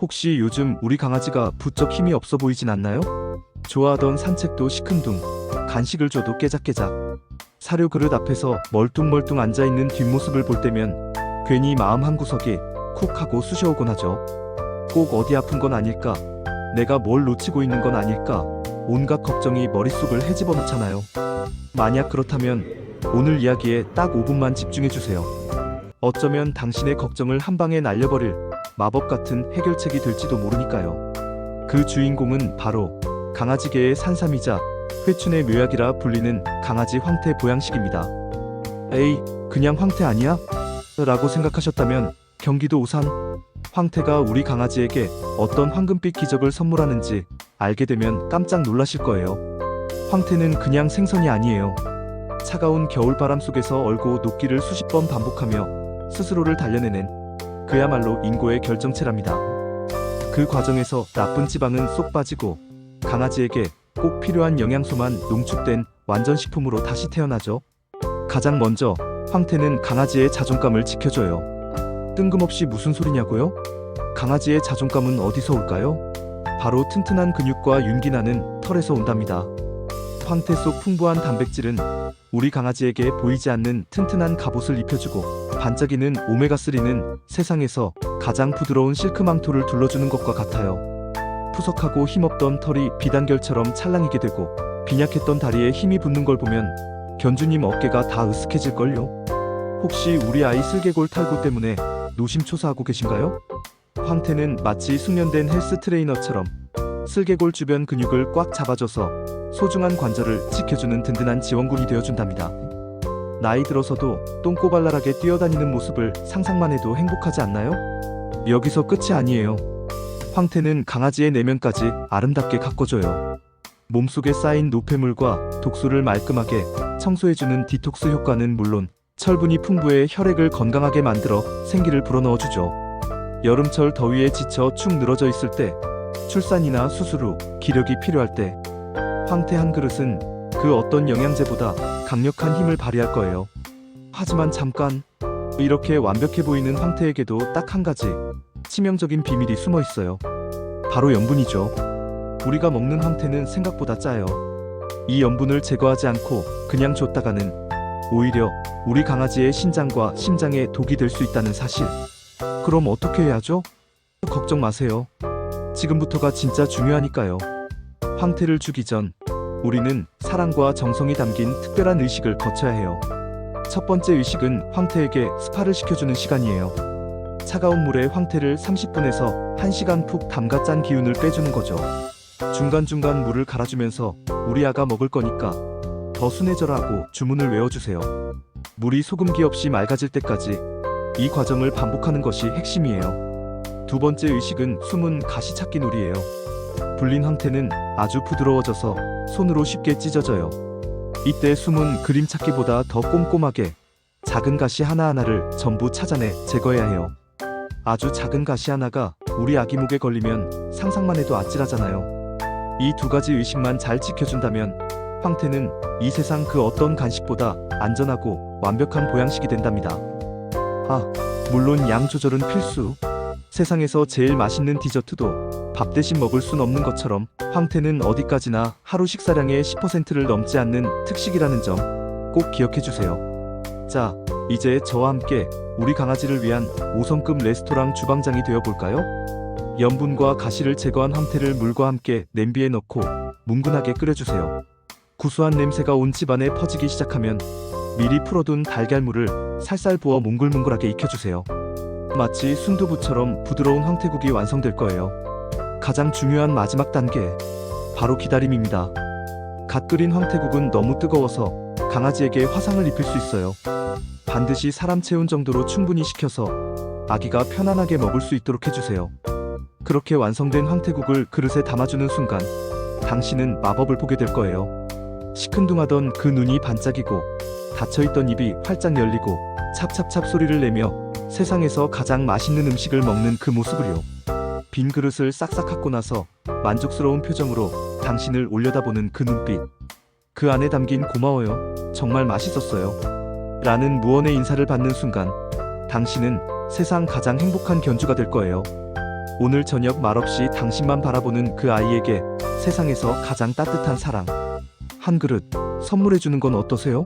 혹시 요즘 우리 강아지가 부쩍 힘이 없어 보이진 않나요? 좋아하던 산책도 시큰둥, 간식을 줘도 깨작깨작. 사료 그릇 앞에서 멀뚱멀뚱 앉아있는 뒷모습을 볼 때면 괜히 마음 한구석에 쿡 하고 쑤셔오곤 하죠. 꼭 어디 아픈 건 아닐까? 내가 뭘 놓치고 있는 건 아닐까? 온갖 걱정이 머릿속을 헤집어 놓잖아요. 만약 그렇다면 오늘 이야기에 딱 5분만 집중해 주세요. 어쩌면 당신의 걱정을 한 방에 날려버릴 마법 같은 해결책이 될지도 모르니까요. 그 주인공은 바로 강아지계의 산삼이자 회춘의 묘약이라 불리는 강아지 황태 보양식입니다. 에이, 그냥 황태 아니야? 라고 생각하셨다면 경기도 우산 황태가 우리 강아지에게 어떤 황금빛 기적을 선물하는지 알게 되면 깜짝 놀라실 거예요. 황태는 그냥 생선이 아니에요. 차가운 겨울바람 속에서 얼고 녹기를 수십 번 반복하며 스스로를 단련해낸 그야말로 인고의 결정체랍니다. 그 과정에서 나쁜 지방은 쏙 빠지고 강아지에게 꼭 필요한 영양소만 농축된 완전 식품으로 다시 태어나죠. 가장 먼저 황태는 강아지의 자존감을 지켜줘요. 뜬금없이 무슨 소리냐고요? 강아지의 자존감은 어디서 올까요? 바로 튼튼한 근육과 윤기 나는 털에서 온답니다. 황태 속 풍부한 단백질은 우리 강아지에게 보이지 않는 튼튼한 갑옷을 입혀주고 반짝이는 오메가3는 세상에서 가장 부드러운 실크 망토를 둘러주는 것과 같아요. 푸석하고 힘없던 털이 비단결처럼 찰랑이게 되고 빈약했던 다리에 힘이 붙는 걸 보면 견주님 어깨가 다 으쓱해질걸요? 혹시 우리 아이 슬개골 탈구 때문에 노심초사하고 계신가요? 황태는 마치 숙련된 헬스 트레이너처럼 슬개골 주변 근육을 꽉 잡아줘서 소중한 관절을 지켜주는 든든한 지원군이 되어준답니다. 나이 들어서도 똥꼬발랄하게 뛰어다니는 모습을 상상만 해도 행복하지 않나요? 여기서 끝이 아니에요. 황태는 강아지의 내면까지 아름답게 가꿔줘요. 몸속에 쌓인 노폐물과 독소를 말끔하게 청소해주는 디톡스 효과는 물론 철분이 풍부해 혈액을 건강하게 만들어 생기를 불어넣어주죠. 여름철 더위에 지쳐 축 늘어져 있을 때, 출산이나 수술 후 기력이 필요할 때, 황태 한 그릇은 그 어떤 영양제보다 강력한 힘을 발휘할 거예요. 하지만 잠깐, 이렇게 완벽해 보이는 황태에게도 딱 한 가지 치명적인 비밀이 숨어 있어요. 바로 염분이죠. 우리가 먹는 황태는 생각보다 짜요. 이 염분을 제거하지 않고 그냥 줬다가는 오히려 우리 강아지의 신장과 심장에 독이 될 수 있다는 사실. 그럼 어떻게 해야죠? 걱정 마세요. 지금부터가 진짜 중요하니까요. 황태를 주기 전 우리는 사랑과 정성이 담긴 특별한 의식을 거쳐야 해요. 첫 번째 의식은 황태에게 스파를 시켜주는 시간이에요. 차가운 물에 황태를 30분에서 1시간 푹 담가 짠 기운을 빼주는 거죠. 중간중간 물을 갈아주면서 우리 아가 먹을 거니까 더 순해져라 하고 주문을 외워주세요. 물이 소금기 없이 맑아질 때까지 이 과정을 반복하는 것이 핵심이에요. 두 번째 의식은 숨은 가시찾기 놀이에요. 불린 황태는 아주 부드러워져서 손으로 쉽게 찢어져요. 이때 숨은 그림 찾기보다 더 꼼꼼하게 작은 가시 하나하나를 전부 찾아내 제거해야 해요. 아주 작은 가시 하나가 우리 아기 목에 걸리면 상상만 해도 아찔하잖아요. 이 두 가지 의식만 잘 지켜준다면 황태는 이 세상 그 어떤 간식보다 안전하고 완벽한 보양식이 된답니다. 아, 물론 양 조절은 필수. 세상에서 제일 맛있는 디저트도 밥 대신 먹을 순 없는 것처럼 황태는 어디까지나 하루 식사량의 10%를 넘지 않는 특식이라는 점 꼭 기억해 주세요. 자, 이제 저와 함께 우리 강아지를 위한 5성급 레스토랑 주방장이 되어 볼까요? 염분과 가시를 제거한 황태를 물과 함께 냄비에 넣고 뭉근하게 끓여주세요. 구수한 냄새가 온 집안에 퍼지기 시작하면 미리 풀어둔 달걀물을 살살 부어 몽글몽글하게 익혀주세요. 마치 순두부처럼 부드러운 황태국이 완성될 거예요. 가장 중요한 마지막 단계, 바로 기다림입니다. 갓 끓인 황태국은 너무 뜨거워서 강아지에게 화상을 입힐 수 있어요. 반드시 사람 체온 정도로 충분히 식혀서 아기가 편안하게 먹을 수 있도록 해주세요. 그렇게 완성된 황태국을 그릇에 담아주는 순간 당신은 마법을 보게 될 거예요. 시큰둥하던 그 눈이 반짝이고 닫혀있던 입이 활짝 열리고 찹찹찹 소리를 내며 세상에서 가장 맛있는 음식을 먹는 그 모습을요. 빈 그릇을 싹싹 갖고 나서 만족스러운 표정으로 당신을 올려다보는 그 눈빛. 그 안에 담긴 고마워요. 정말 맛있었어요. 라는 무언의 인사를 받는 순간 당신은 세상 가장 행복한 견주가 될 거예요. 오늘 저녁 말없이 당신만 바라보는 그 아이에게 세상에서 가장 따뜻한 사랑 한 그릇 선물해 주는 건 어떠세요?